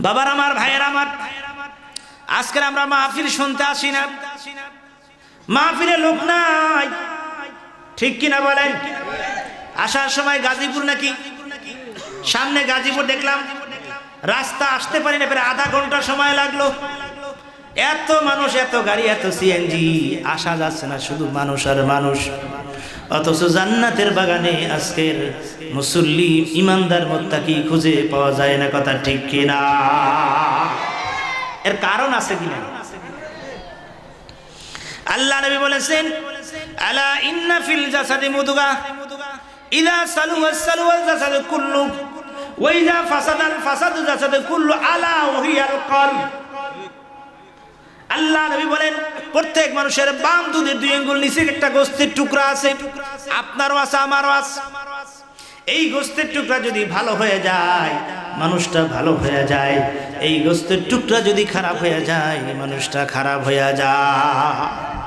বাবার আমার, ভাইয়ের আমার। আজকের আমরা মাহফিল শুনতে আসি না। মাহফিলে লোক নাই। ঠিক কিনা বলেন? আসার সময় গাজীপুর নাকি? সামনে গাজীপুর দেখলাম। রাস্তা আসতে পারি না আধা ঘণ্টা সময় লাগল। এত মানুষ, এত গাড়ি, এত সিএনজি আসা যাচ্ছে না, শুধু মানুষ আর মানুষ। অথচ জান্নাতের বাগানে আজকের মুসল্লি, ইমানদার, মোত্তাকি খুঁজে পাওয়া যায় না কথা ঠিক কিনা? এর কারণ আছে কিনা আল্লাহ নবী বলেছেন, আলা ইন্না ফিল জাসাদি মুদগা, ইদা সালুয়া সালুয়া জাসাদ কুল্লু ওয়া ইদা ফাসাদাল ফাসাদু জাসাদ কুল্লু আলা কলব আল্লাহ নবী বলেন, প্রত্যেক মানুষের বাম দুধের দুই আঙ্গুল নিচে একটা গোস্তের টুকরা আছে, আপনারও আছে, আমারও আছে। এই গোস্তের টুকরা যদি ভালো হয়ে যায়, মানুষটা ভালো হয়ে যায়। এই গোস্তের টুকরা যদি খারাপ হয়ে যায়, মানুষটা খারাপ হয়ে যায়।